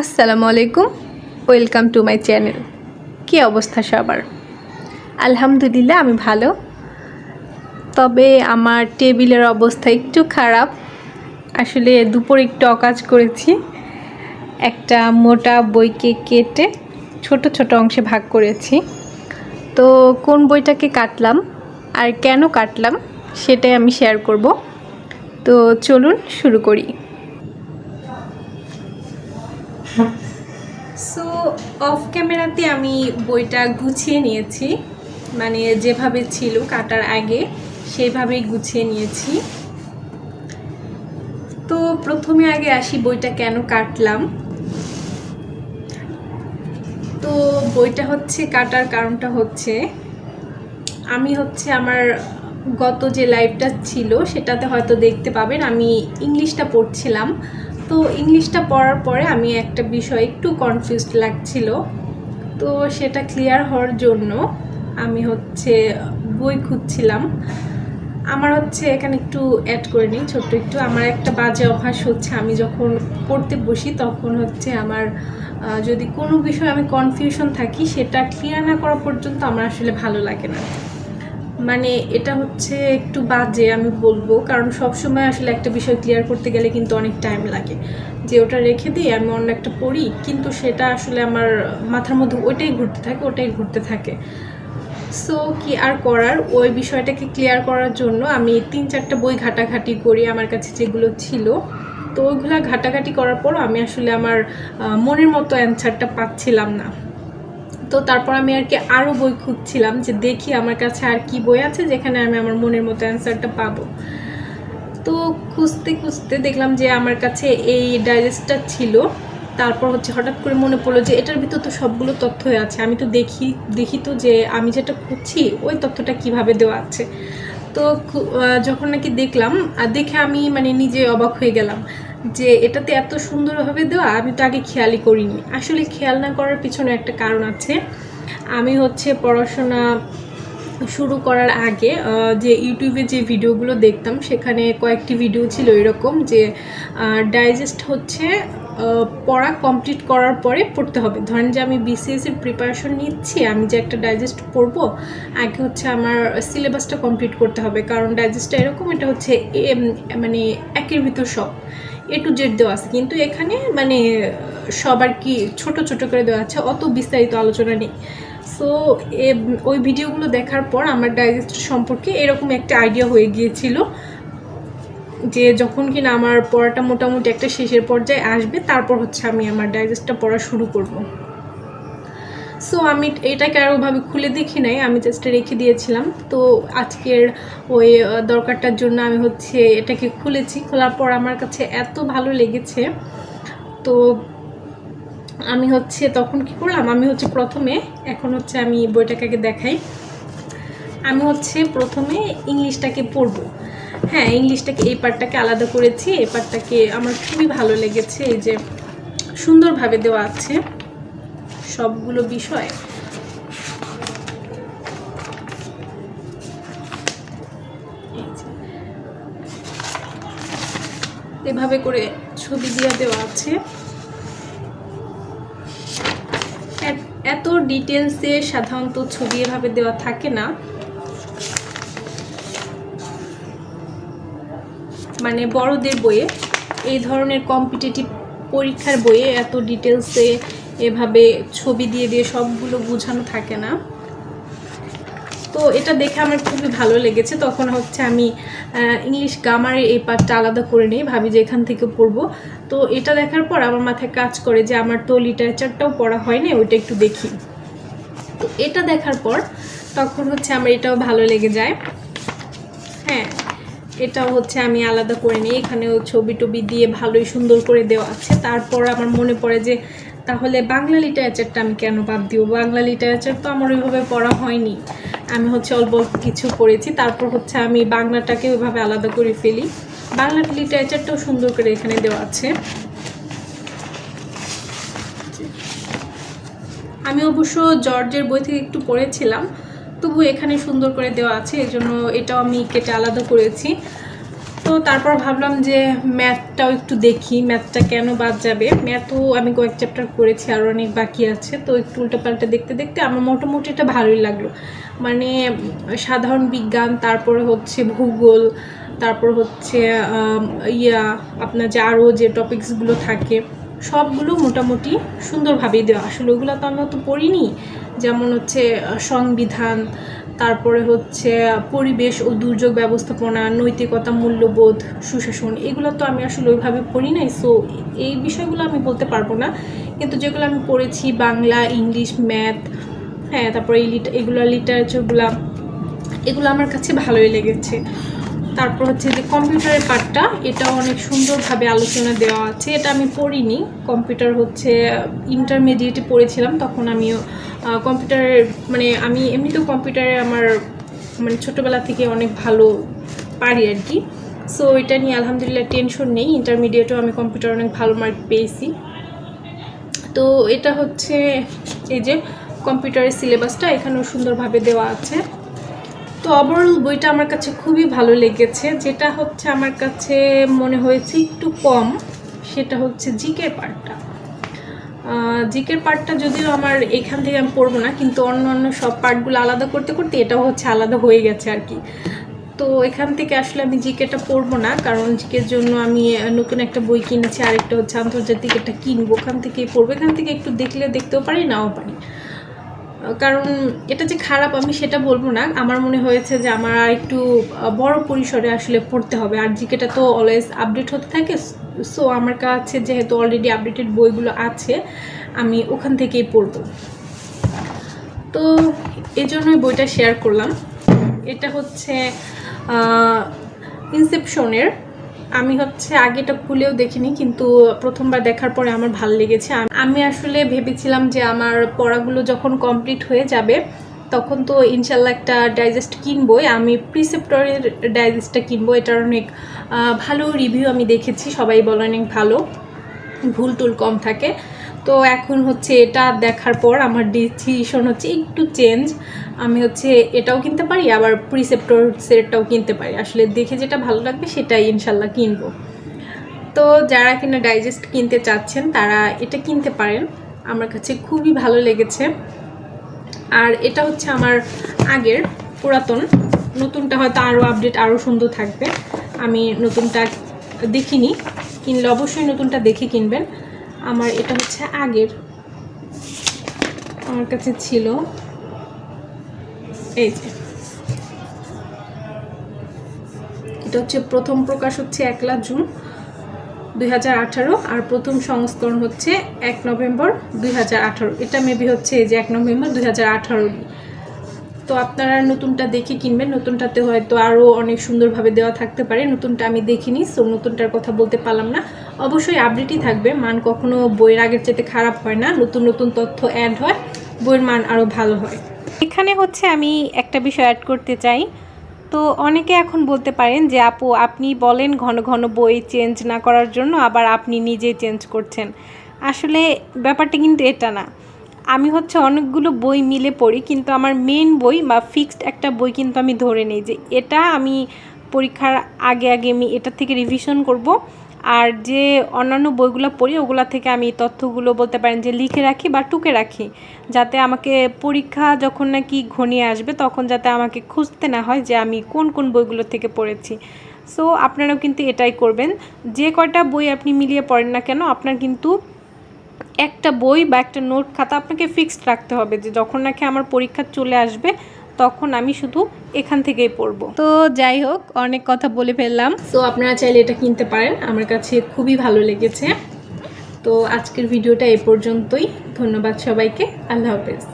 আসসালামু আলাইকুম। Welcome to my channel কী অবস্থা সবার? আলহামদুলিল্লাহ, আমি ভালো। তবে আমার টেবিলের অবস্থা একটু খারাপ। আসলে দুপুর একটু অকাজ করেছি। একটা মোটা বইকে কেটে ছোট ছোট অংশে ভাগ করেছি। তো কোন বইটাকে কাটলাম আর কেন কাটলাম, সেটাই আমি শেয়ার করব। তো চলুন শুরু করি। সো অফ ক্যামেরাতে আমি বইটা গুছিয়ে নিয়েছি। মানে যেভাবে ছিল কাটার আগে, সেইভাবেই গুছিয়ে নিয়েছি। তো প্রথমে আগে আসি বইটা কেন কাটলাম। তো বইটা হচ্ছে কাটার কারণটা হচ্ছে, আমি হচ্ছে আমার গত যে লাইভটা ছিল, সেটাতে হয়তো দেখতে পাবেন, আমি ইংলিশটা পড়ছিলাম। তো ইংলিশটা পড়ার পরে আমি একটা বিষয় একটু কনফিউজড লাগছিল। তো সেটা ক্লিয়ার হওয়ার জন্য আমি হচ্ছে বই খুঁজছিলাম। আমার হচ্ছে এখানে একটু অ্যাড করে নিই, ছোট্ট একটু। আমার একটা বাজে অভ্যাস হচ্ছে, আমি যখন পড়তে বসি তখন হচ্ছে আমার যদি কোনো বিষয়ে আমি কনফিউশন থাকি, সেটা ক্লিয়ার না করা পর্যন্ত আমার আসলে ভালো লাগে না। মানে এটা হচ্ছে একটু বাজে, আমি বলব। কারণ সব সময় আসলে একটা বিষয় ক্লিয়ার করতে গেলে কিন্তু অনেক টাইম লাগে। যে ওটা রেখে দিই আমি অন্য একটা পড়ি, কিন্তু সেটা আসলে আমার মাথার মধ্যে ওইটাই ঘুরতে থাকে, ওটাই ঘুরতে থাকে। সো কি আর করার? ওই বিষয়টাকে ক্লিয়ার করার জন্য আমি তিন চারটা বই ঘাটাঘাটি করি আমার কাছে যেগুলো ছিল। তো ওইগুলো ঘাটাঘাটি করার পর আমি আসলে আমার মনের মতো অ্যান্সারটা পাচ্ছিলাম না। তো তারপর আমি আর কি আরও বই খুঁজছিলাম যে দেখি আমার কাছে আর কি বই আছে যেখানে আমি আমার মনের মতো অ্যান্সারটা পাবো। তো খুঁজতে খুঁজতে দেখলাম যে আমার কাছে এই ডাইজেস্টটা ছিল। তারপর হচ্ছে হঠাৎ করে মনে পড়ল যে এটার ভিতর তো সবগুলো তথ্যই আছে। আমি তো দেখি দেখি তো যে আমি যেটা খুঁজছি ওই তথ্যটা কীভাবে দেওয়া আছে। তো যখন নাকি দেখলাম আর দেখে আমি মানে নিজে অবাক হয়ে গেলাম যে এটাতে এত সুন্দরভাবে দেওয়া, আমি তো আগে খেয়ালই করিনি। আসলে খেয়াল না করার পিছনে একটা কারণ আছে। আমি হচ্ছে পড়াশোনা শুরু করার আগে যে ইউটিউবে যে ভিডিওগুলো দেখতাম, সেখানে কয়েকটি ভিডিও ছিল এরকম যে ডাইজেস্ট হচ্ছে পড়া কমপ্লিট করার পরে পড়তে হবে। ধরেন যে আমি বিসিএস এর প্রিপারেশন নিচ্ছি, আমি যে একটা ডাইজেস্ট পড়ব, আগে হচ্ছে আমার সিলেবাসটা কমপ্লিট করতে হবে। কারণ ডাইজেস্টটা এরকম, এটা হচ্ছে মানে একের ভিতর সব এ টু জেড দেওয়া আছে। কিন্তু এখানে মানে সবার কি ছোট ছোট করে দেওয়া আছে, অত বিস্তারিত আলোচনা নেই। সো ওই ভিডিওগুলো দেখার পর আমার ডাইজেস্ট সম্পর্কে এরকম একটা আইডিয়া হয়ে গিয়েছিল। যে যখন কিনা আমার পড়াটা মোটামুটি একটা শেষের পর্যায়ে আসবে, তারপর হচ্ছে আমি আমার ডাইজেস্টটা পড়া শুরু করব। সো আমি এটাকে আরোভাবে খুলে দেখি নাই, আমি জাস্ট রেখে দিয়েছিলাম। তো আজকের ওই দরকারটার জন্য আমি হচ্ছে এটাকে খুলেছি। খোলার পর আমার কাছে এত ভালো লেগেছে। তো আমি হচ্ছে তখন কি করলাম, আমি হচ্ছে প্রথমে, এখন হচ্ছে আমি বইটাকে দেখাই। আমি হচ্ছে প্রথমে ইংলিশটাকে পড়ব। হ্যাঁ ইংলিশটাকে, এই পার্টটাকে আলাদা করেছি। এই পার্টটাকে আমার খুবই ভালো লেগেছে। এই যে সুন্দরভাবে দেওয়া আছে সবগুলো বিষয়। এভাবে করে ছবি দিয়ে দেওয়া আছে। এত- ডিটেলসে সাধারণত ছবি এভাবে দেওয়া থাকে না। মানে বড়দের বইয়ে এই ধরনের কম্পিটিটিভ পরীক্ষার বইয়ে এত ডিটেলসে এভাবে ছবি দিয়ে দিয়ে সবগুলো বোঝানো থাকে না। তো এটা দেখে আমার খুবই ভালো লেগেছে। তখন হচ্ছে আমি ইংলিশ গ্রামারের এই পার্টটা আলাদা করে নিই, ভাবি যে এখান থেকে পড়ব। তো এটা দেখার পর আমার মাথায় কাজ করে যে আমার তো লিটারেচারটাও পড়া হয়নি, ওইটা একটু দেখি। তো এটা দেখার পর তখন হচ্ছে আমার এটাও ভালো লেগে যায়। হ্যাঁ এটাও হচ্ছে আমি আলাদা করে নিই। এখানেও ছবি টবি দিয়ে ভালোই সুন্দর করে দেওয়া আছে। তারপর আমার মনে পড়ে যে, তাহলে বাংলা লিটারেচারটা আমি কেন বাদ দিব? বাংলা লিটারেচার তো আমার ওইভাবে পড়া হয়নি। আমি হচ্ছে অল্প অল্প কিছু পড়েছি। তারপর হচ্ছে আমি বাংলাটাকে ওইভাবে আলাদা করে ফেলি। বাংলা লিটারেচারটাও সুন্দর করে এখানে দেওয়া আছে। আমি অবশ্য জর্জের বই থেকে একটু পড়েছিলাম। তবু এখানে সুন্দর করে দেওয়া আছে, এই জন্য এটাও আমি কেটে আলাদা করেছি। তো তারপর ভাবলাম যে ম্যাথটাও একটু দেখি, ম্যাথটা কেন বাদ যাবে? ম্যাথও আমি কয়েক চ্যাপ্টার করেছি, আর অনেক বাকি আছে, তো একটু উল্টোপাল্টা দেখতে দেখতে আমার মোটামুটি এটা ভালোই লাগল। মানে সাধারণ বিজ্ঞান, তারপরে হচ্ছে ভূগোল, তারপর হচ্ছে ইয়া, আপনার যে আরও যে টপিকসগুলো থাকে সবগুলো মোটামুটি সুন্দরভাবেই দেওয়া। আসলে ওগুলো তো আমি অত পড়িনি। যেমন হচ্ছে সংবিধান, তারপরে হচ্ছে পরিবেশ ও দুর্যোগ ব্যবস্থাপনা, নৈতিকতা, মূল্যবোধ, সুশাসন, এগুলো তো আমি আসলে ওইভাবে পড়ি নাই। সো এই বিষয়গুলো আমি বলতে পারব না। কিন্তু যেগুলো আমি পড়েছি, বাংলা, ইংলিশ, ম্যাথ হ্যাঁ তারপরে এই লিট এগুলো লিটারেচারগুলো এগুলো আমার কাছে ভালোই লেগেছে। তারপর হচ্ছে যে কম্পিউটারের পার্টটা এটা অনেক সুন্দরভাবে আলোচনা দেওয়া আছে। এটা আমি পড়িনি। কম্পিউটার হচ্ছে, ইন্টারমিডিয়েটে পড়েছিলাম। তখন আমিও কম্পিউটারের মানে আমি এমনিতেও কম্পিউটারে আমার মানে ছোটোবেলা থেকে অনেক ভালো পারি আর কি। সো এটা নিয়ে আলহামদুলিল্লাহ টেনশন নেই। ইন্টারমিডিয়েটেও আমি কম্পিউটার অনেক ভালো মার্ক পেয়েছি। তো এটা হচ্ছে, এই যে কম্পিউটারের সিলেবাসটা এখানেও সুন্দরভাবে দেওয়া আছে। তো ওভারঅল বইটা আমার কাছে খুবই ভালো লেগেছে। যেটা হচ্ছে আমার কাছে মনে হয়েছে একটু কম, সেটা হচ্ছে জিকের পার্টটা। জিকের পার্টটা যদিও আমার এখান থেকে আমি পড়ব না, কিন্তু অন্য অন্য সব পার্টগুলো আলাদা করতে করতে এটাও হচ্ছে আলাদা হয়ে গেছে আর কি। তো এখান থেকে আসলে আমি জিকেটা পড়ব না, কারণ জিকের জন্য আমি নতুন একটা বই কিনেছি, আরেকটা হচ্ছে আন্তর্জাতিক একটা কিনবো। ওখান থেকে পড়ব। এখান থেকে একটু দেখলে দেখতেও পারি, নাও পারি। কারণ এটা যে খারাপ আমি সেটা বলব না। আমার মনে হয়েছে যে আমার আর একটু বড় পরিসরে আসলে পড়তে হবে। আর জিকেটা তো অলওয়েজ আপডেট হতে থাকে। সো আমার কাছে যেহেতু অলরেডি আপডেটেড বইগুলো আছে, আমি ওখান থেকেই পড়ব। তো এই জন্যই বইটা শেয়ার করলাম। এটা হচ্ছে ইনসেপশনের আমি হচ্ছে আগেটা খুলেও দেখিনি, কিন্তু প্রথমবার দেখার পরে আমার ভালো লেগেছে। আমি আসলে ভেবেছিলাম যে আমার পড়াগুলো যখন কমপ্লিট হয়ে যাবে, তখন তো ইনশাল্লাহ একটা ডাইজেস্ট কিনবই। আমি প্রিসেপ্টরের ডাইজেস্টটা কিনবো, এটার অনেক ভালো রিভিউ আমি দেখেছি, সবাই বলে অনেক ভালো। ভুল টুল কম থাকে। তো এখন হচ্ছে এটা দেখার পর আমার ডিসিশন হচ্ছে একটু চেঞ্জ আমি হচ্ছে এটাও কিনতে পারি, আবার প্রিসেপ্টর সেটটাও কিনতে পারি। আসলে দেখে যেটা ভালো লাগবে সেটাই ইনশাল্লাহ কিনবো। তো যারা কিনা ডাইজেস্ট কিনতে চাচ্ছেন, তারা এটা কিনতে পারেন। আমার কাছে খুবই ভালো লেগেছে। আর এটা হচ্ছে আমার আগের পুরাতন। নতুনটা হয়তো আরও আপডেট আরও সুন্দর থাকবে। আমি নতুনটা দেখিনি। কিনলে অবশ্যই নতুনটা দেখে কিনবেন। আমার এটা হচ্ছে আগের। আমার কাছে ছিল। এই যে। এটা হচ্ছে প্রথম প্রকাশ হচ্ছে একলা জুন দুই হাজার আঠারো আর প্রথম সংস্করণ হচ্ছে এক নভেম্বর দুই হাজার আঠারো। এটা মেবি হচ্ছে এই যে এক নভেম্বর দুই হাজার আঠারো। তো আপনারা নতুনটা দেখে কিনবেন, নতুনটাতে হয়তো আরও অনেক সুন্দরভাবে দেওয়া থাকতে পারে। নতুনটা আমি দেখিনি সো নতুনটার কথা বলতে পারলাম না। অবশ্যই আপডেটই থাকবে, মান কখনো বইয়ের আগের চাইতে খারাপ হয় না, নতুন নতুন তথ্য অ্যাড হয়, বইয়ের মান আরও ভালো হয়। এখানে হচ্ছে আমি একটা বিষয় অ্যাড করতে চাই। তো অনেকে এখন বলতে পারেন যে, আপু, আপনি বলেন ঘন ঘন বই চেঞ্জ না করার জন্য, আবার আপনি নিজেই চেঞ্জ করছেন। আসলে ব্যাপারটা কিন্তু এটা না। আমি হচ্ছে অনেকগুলো বই মিলে পড়ি, কিন্তু আমার মেন বই বা ফিক্সড একটা বই কিন্তু আমি ধরে নিই যে এটা আমি পরীক্ষার আগে আগে আমি এটা থেকে রিভিশন করব। আর যে অন্যান্য বইগুলো পড়ি, ওগুলা থেকে আমি তথ্যগুলো বলতে পারেন যে লিখে রাখি বা টুকে রাখি, যাতে আমাকে পরীক্ষা যখন নাকি ঘনিয়ে আসবে তখন যাতে আমাকে খুঁজতে না হয় যে আমি কোন কোন বইগুলো থেকে পড়েছি। সো আপনারাও কিন্তু এটাই করবেন। যে কয়টা বই আপনি মিলিয়ে পড়েন না কেন, আপনার কিন্তু একটা বই বা একটা নোট খাতা আপনাকে ফিক্সড রাখতে হবে যে যখন নাকি আমার পরীক্ষা চলে আসবে তখন আমি শুধু এখান থেকেই পড়ব। তো যাই হোক অনেক কথা বলে ফেললাম। তো আপনারা চাইলে এটা কিনতে পারেন। আমার কাছে খুবই ভালো লেগেছে। তো আজকের ভিডিওটা এ পর্যন্তই। ধন্যবাদ সবাইকে। আল্লাহ হাফেজ।